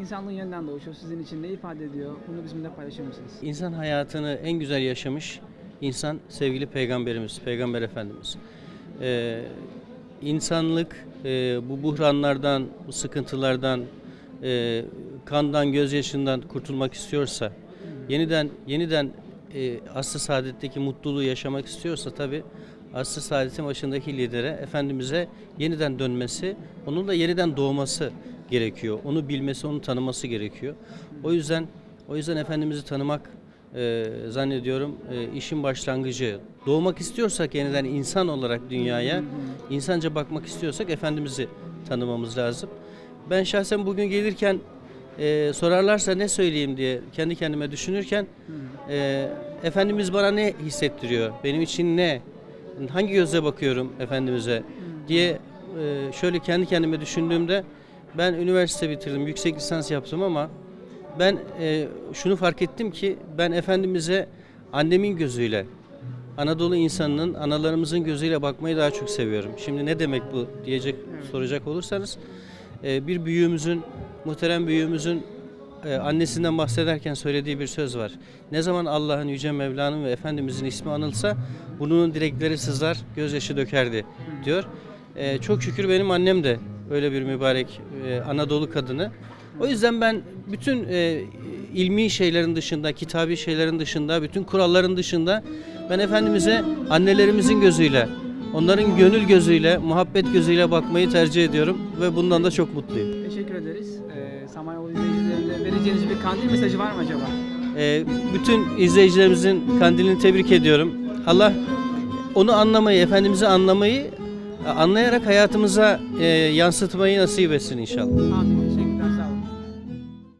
İnsanlığın yeniden doğuşu sizin için ne ifade ediyor? Bunu bizimle paylaşır mısınız? İnsan hayatını en güzel yaşamış insan sevgili peygamberimiz, peygamber efendimiz. Ee, insanlık e, bu buhranlardan, bu sıkıntılardan, e, kandan, gözyaşından kurtulmak istiyorsa, yeniden yeniden e, asr-ı saadetteki mutluluğu yaşamak istiyorsa tabi asr-ı saadetin başındaki lidere, Efendimiz'e yeniden dönmesi, onun da yeniden doğması gerekiyor. Onu bilmesi, onu tanıması gerekiyor. O yüzden o yüzden Efendimiz'i tanımak e, zannediyorum e, işin başlangıcı. Doğmak istiyorsak yeniden insan olarak dünyaya, insanca bakmak istiyorsak Efendimiz'i tanımamız lazım. Ben şahsen bugün gelirken e, sorarlarsa ne söyleyeyim diye kendi kendime düşünürken e, Efendimiz bana ne hissettiriyor, benim için ne, hangi gözle bakıyorum Efendimiz'e diye e, şöyle kendi kendime düşündüğümde ben üniversite bitirdim, yüksek lisans yaptım ama ben e, şunu fark ettim ki ben Efendimiz'e annemin gözüyle, Anadolu insanının analarımızın gözüyle bakmayı daha çok seviyorum. Şimdi ne demek bu diyecek soracak olursanız e, bir büyüğümüzün, muhterem büyüğümüzün e, annesinden bahsederken söylediği bir söz var. Ne zaman Allah'ın, Yüce Mevla'nın ve Efendimizin ismi anılsa bunun dilekleri sızlar, gözyaşı dökerdi diyor. E, çok şükür benim annem de öyle bir mübarek e, Anadolu kadını. O yüzden ben bütün e, ilmi şeylerin dışında, kitabi şeylerin dışında, bütün kuralların dışında ben Efendimiz'e annelerimizin gözüyle, onların gönül gözüyle, muhabbet gözüyle bakmayı tercih ediyorum ve bundan da çok mutluyum. Teşekkür ederiz. Ee, Samanyolu izleyicilerine vereceğiniz bir kandil mesajı var mı acaba? E, bütün izleyicilerimizin kandilini tebrik ediyorum. Allah onu anlamayı, Efendimiz'i anlamayı, anlayarak hayatımıza e, yansıtmayı nasip etsin inşallah. Amin. Teşekkürler.